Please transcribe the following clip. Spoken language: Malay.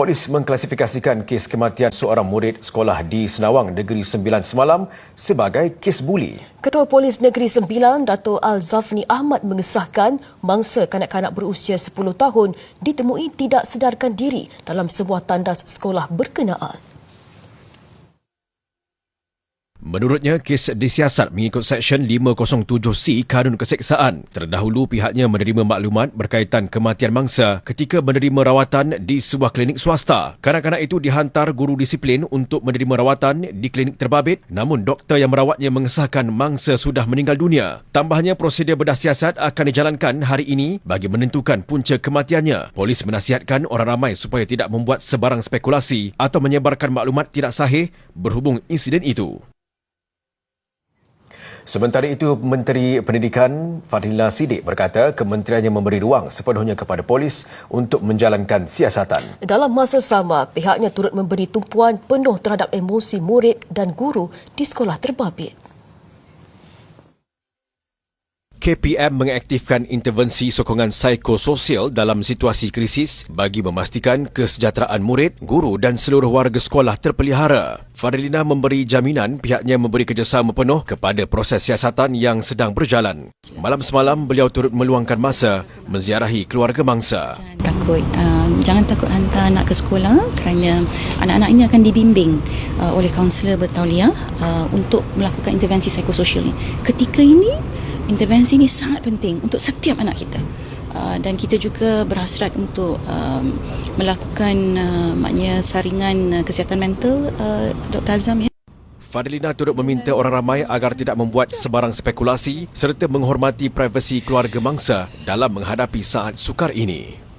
Polis mengklasifikasikan kes kematian seorang murid sekolah di Senawang Negeri Sembilan semalam sebagai kes buli. Ketua Polis Negeri Sembilan, Dato' Al-Zafni Ahmad mengesahkan mangsa kanak-kanak berusia 10 tahun ditemui tidak sedarkan diri dalam sebuah tandas sekolah berkenaan. Menurutnya, kes disiasat mengikut Seksyen 507C Kanun Keseksaan. Terdahulu pihaknya menerima maklumat berkaitan kematian mangsa ketika menerima rawatan di sebuah klinik swasta. Kanak-kanak itu dihantar guru disiplin untuk menerima rawatan di klinik terbabit namun doktor yang merawatnya mengesahkan mangsa sudah meninggal dunia. Tambahnya, prosedur bedah siasat akan dijalankan hari ini bagi menentukan punca kematiannya. Polis menasihatkan orang ramai supaya tidak membuat sebarang spekulasi atau menyebarkan maklumat tidak sahih berhubung insiden itu. Sementara itu, Menteri Pendidikan Fadila Sidik berkata kementeriannya memberi ruang sepenuhnya kepada polis untuk menjalankan siasatan. Dalam masa sama, pihaknya turut memberi tumpuan penuh terhadap emosi murid dan guru di sekolah terbabit. KPM mengaktifkan intervensi sokongan psikososial dalam situasi krisis bagi memastikan kesejahteraan murid, guru dan seluruh warga sekolah terpelihara. Fadlina memberi jaminan pihaknya memberi kerjasama penuh kepada proses siasatan yang sedang berjalan. Malam semalam, beliau turut meluangkan masa menziarahi keluarga mangsa. Jangan takut, um, jangan takut hantar anak ke sekolah kerana anak-anak ini akan dibimbing uh, oleh kaunselor bertauliah uh, untuk melakukan intervensi psikososial ini. Ketika ini, intervensi ini sangat penting untuk setiap anak kita. Uh, dan kita juga berhasrat untuk um, melakukan uh, maknanya saringan uh, kesihatan mental uh, Dr. Azam ya. Fadlina turut meminta orang ramai agar tidak membuat sebarang spekulasi serta menghormati privasi keluarga mangsa dalam menghadapi saat sukar ini.